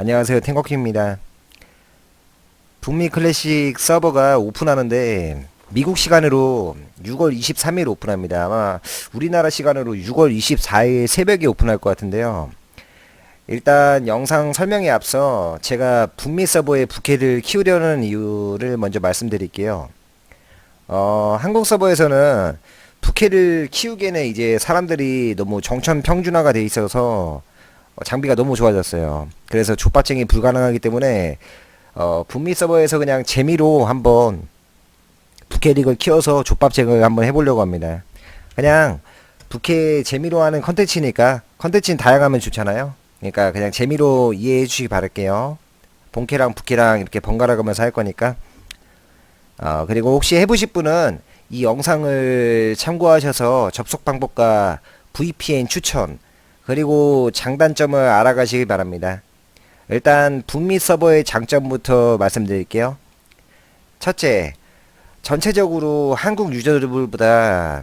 안녕하세요. 탱커킹입니다. 북미 클래식 서버가 오픈하는데 미국 시간으로 6월 23일 오픈합니다. 아마 우리나라 시간으로 6월 24일 새벽에 오픈할 것 같은데요. 일단 영상 설명에 앞서 제가 북미 서버에 부캐를 키우려는 이유를 먼저 말씀드릴게요. 어, 한국 서버에서는 부캐를 키우기에는 이제 사람들이 너무 정천 평준화가 돼 있어서 어, 장비가 너무 좋아졌어요. 그래서 족밥쟁이 불가능하기 때문에 어, 북미 서버에서 그냥 재미로 한번 부캐릭을 키워서 족밥쟁을 한번 해보려고 합니다. 그냥 부캐 재미로 하는 컨텐츠니까 컨텐츠는 다양하면 좋잖아요. 그러니까 그냥 재미로 이해해 주시기 바랄게요. 본캐랑 부캐랑 이렇게 번갈아 가면서 할 거니까. 어, 그리고 혹시 해보실 분은 이 영상을 참고하셔서 접속 방법과 VPN 추천 그리고 장단점을 알아가시기 바랍니다. 일단 북미 서버의 장점부터 말씀드릴게요. 첫째, 전체적으로 한국 유저들보다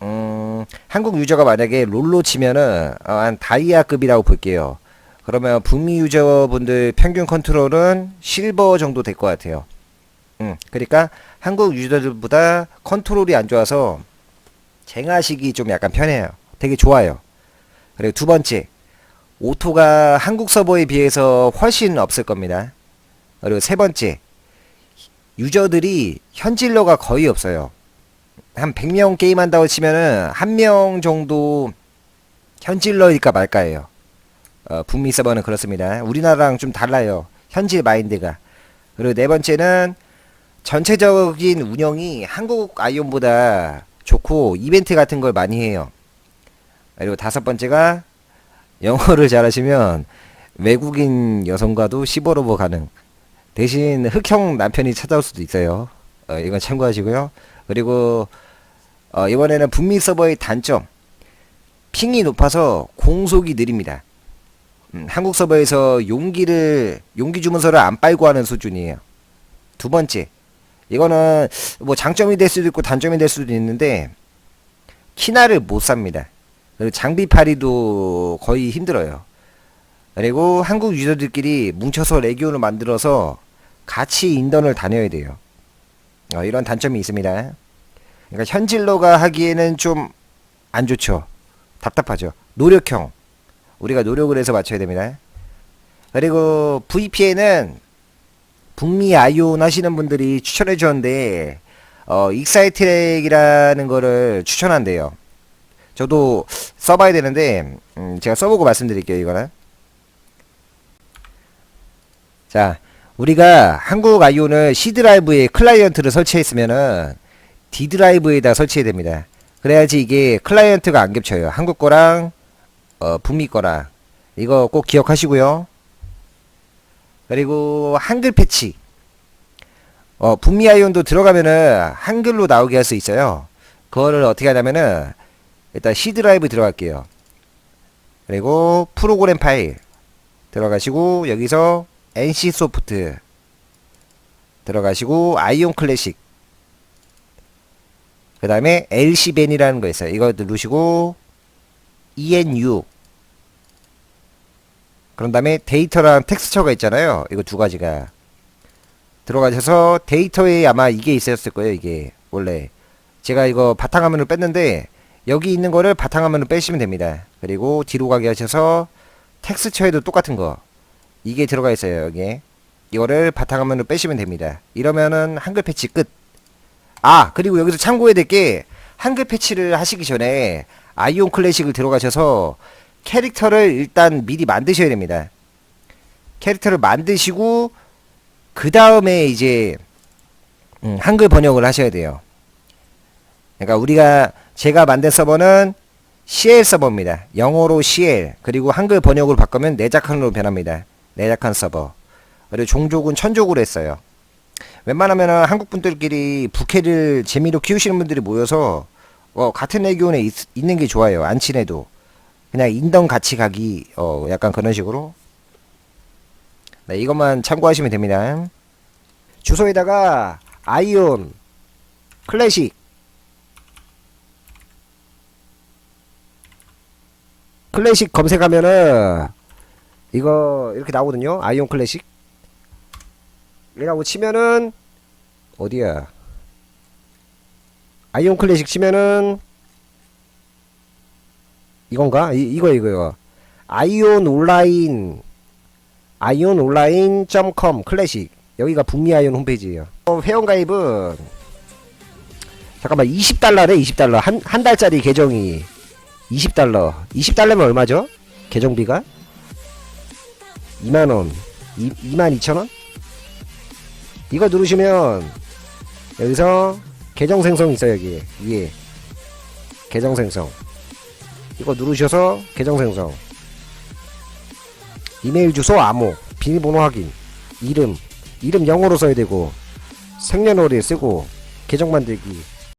음, 한국 유저가 만약에 롤로 치면은 어, 한 다이아급이라고 볼게요. 그러면 북미 유저분들 평균 컨트롤은 실버 정도 될 것 같아요. 음, 그러니까 한국 유저들보다 컨트롤이 안 좋아서 쟁하시기 좀 약간 편해요. 되게 좋아요. 그리고 두 번째, 오토가 한국 서버에 비해서 훨씬 없을 겁니다. 그리고 세 번째, 유저들이 현질러가 거의 없어요. 한 100명 게임한다고 치면은 한 명 정도 현질러일까 말까예요. 어, 북미 서버는 그렇습니다. 우리나라랑 좀 달라요. 현질 마인드가. 그리고 네 번째는 전체적인 운영이 한국 아이온보다 좋고 이벤트 같은 걸 많이 해요. 그리고 다섯 번째가 영어를 잘하시면 외국인 여성과도 시버로버 가능. 대신 흑형 남편이 찾아올 수도 있어요. 어, 이건 참고하시고요. 그리고 어, 이번에는 북미 서버의 단점. 핑이 높아서 공속이 느립니다. 음, 한국 서버에서 용기를 용기 주문서를 안 빨고 하는 수준이에요. 두 번째. 이거는 뭐 장점이 될 수도 있고 단점이 될 수도 있는데 키나를 못 삽니다. 그리고 장비 팔이도 거의 힘들어요. 그리고 한국 유저들끼리 뭉쳐서 레기온을 만들어서 같이 인던을 다녀야 돼요. 어, 이런 단점이 있습니다. 그러니까 현질러가 하기에는 좀 안 좋죠. 답답하죠. 노력형. 우리가 노력을 해서 맞춰야 됩니다. 그리고 VPN은 북미 아이온 하시는 분들이 추천해 주었는데 어, 익사이트랙이라는 거를 추천한대요. 저도 써봐야 되는데 음, 제가 써보고 말씀드릴게요 이거는. 자 우리가 한국 아이온을 C 드라이브에 클라이언트를 설치했으면은 D 드라이브에다 설치해야 됩니다. 그래야지 이게 클라이언트가 안 겹쳐요. 한국 거랑 어, 북미 거랑. 이거 꼭 기억하시고요. 그리고 한글 패치. 어, 북미 아이온도 들어가면은 한글로 나오게 할 수 있어요. 그거를 어떻게 하냐면은 일단 C 드라이브 들어갈게요. 그리고 프로그램 파일 들어가시고 여기서 NC 소프트 들어가시고 아이온 클래식 그 다음에 LC 벤이라는 거 있어요. 이거 누르시고 ENU 그런 다음에 데이터랑 텍스처가 있잖아요. 이거 두 가지가 들어가셔서 데이터에 아마 이게 있었을 거예요. 이게 원래 제가 이거 바탕화면을 뺐는데 여기 있는 거를 바탕화면으로 빼시면 됩니다. 그리고 뒤로 가게 하셔서 텍스처에도 똑같은 거 이게 들어가 있어요. 여기에 이거를 바탕화면으로 빼시면 됩니다. 이러면은 한글 패치 끝. 아 그리고 여기서 참고해야 될 게 한글 패치를 하시기 전에 아이온 클래식을 들어가셔서 캐릭터를 일단 미리 만드셔야 됩니다. 캐릭터를 만드시고 그 다음에 이제 음, 한글 번역을 하셔야 돼요. 그러니까 우리가 제가 만든 서버는 CL 서버입니다. 영어로 CL 그리고 한글 번역으로 바꾸면 내작한으로 변합니다. 내작한 서버. 그리고 종족은 천족으로 했어요. 웬만하면 한국 분들끼리 부캐를 재미로 키우시는 분들이 모여서 어, 같은 레기온에 있, 있는 게 좋아요. 안 친해도 그냥 인던 같이 가기 어, 약간 그런 식으로. 네, 이것만 참고하시면 됩니다. 주소에다가 아이온 클래식 클래식 검색하면은 이거 이렇게 나오거든요. 아이온 클래식. 이라고 치면은 어디야? 아이온 클래식 치면은 이건가? 이, 이거 이거요. 아이온 온라인 아이온 온라인.com 클래식 여기가 북미 아이온 홈페이지예요. 어, 회원 가입은 잠깐만 20달러래 20달러 한 한 달짜리 계정이 20달러. 20달러면 얼마죠? 계정비가? 2만원. 22,000원? 이거 누르시면 여기서 계정 생성 있어 여기. 위에. 계정 생성. 이거 누르셔서 계정 생성. 이메일 주소 암호 비밀번호 확인 이름. 이름 영어로 써야 되고 생년월일 쓰고 계정 만들기